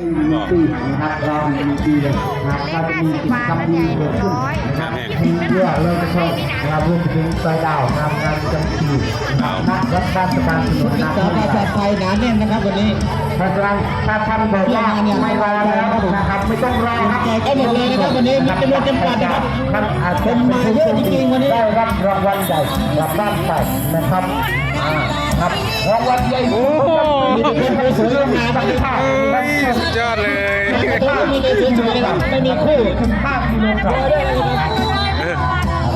ปีนะครับเรามีปีเลยนะครับเราจะมีกิจกรรมดีเกิดขึ้นนะครับมีเพื่อเราจะชมนนะครับรวมถึงซอยดาวนะครับงานประจำปีนะครับนักรัฐบาลสนุนนะสาวปลอดภัยหนาแน่นนะครับวันนี้พระฉะนั้นถ้าท่านบอกว่าไม่รอแล้วนะครับไม่ต้องรอครับกได้หมดเลยนะครับวันนี้มีจำนวนจำกัดนะครับท่านอาจจะเป็นผู้โชคดีได้รับรางวัลใหญ่กลับบ้านไปนะครับครับ รางวัลใหญ่โอ้โหมีแต่คนสวยงามๆนะครับสุดยอดเลยมีแต่สวยๆนะครับไม่มีคู่คุณภาพกิโลกรัม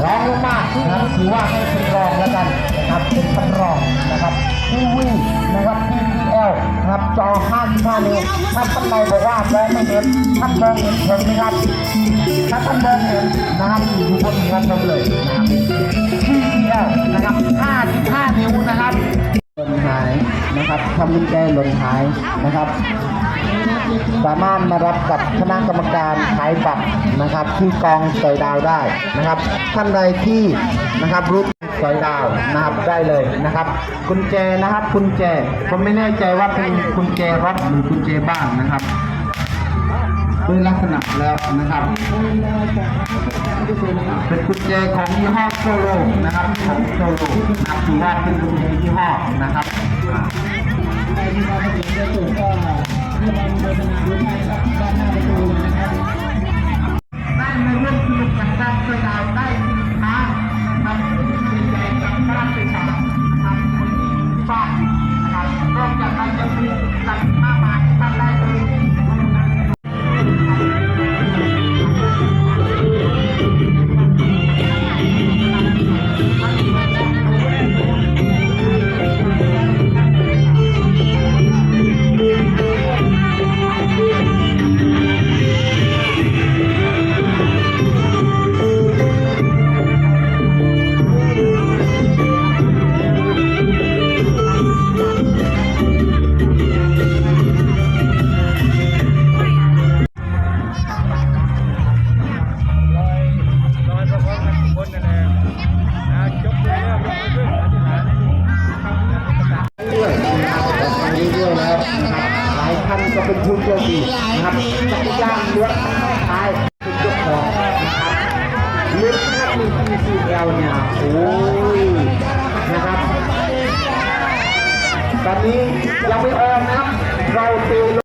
รองลงมานะครับถือว่าให้เป็นรองแล้วกันนะครับเป็นพันรองนะครับทีวีนะครับ PPL นะครับจอ55นิ้วถ้าท่านใดบอกว่ามองไม่เห็นท่านมองเห็นผมไหมครับถ้าท่านมองเห็นนะครับอยู่บนหัวผมเลยนะครับ PPL นะครับ55 นะครับทำกุญแจหล่นหายนะครับ สามารถมารับกับคณะกรรมการขายบัตรนะครับ ที่กองสอยดาวได้นะครับ ท่านใดที่นะครับรู้สอยดาวนะครับได้เลยนะครับกุญแจนะครับกุญแจผมไม่แน่ใจว่าเป็นกุญแจรถหรือกุญแจบ้านนะครับ ด้วยลักษณะแล้วนะครับ เป็นกุญแจของยี่ห้อโซโลนะครับของโซโลนะถือว่าเป็นกุญแจยี่ห้อนะครับในที่เราเห็นได้ถูกก็ที่าราโฆษณาด้วยนะครับารหน้าประตูนะ เป็นทุนตัวดีนะครับจักรยานเลือกท้ายเป็นเจ้าของนะครับเลือกถ้ามี PCL เนี่ยโอ้ยนะครับ ตอนนี้ยังไม่ออกนะครับ เราตี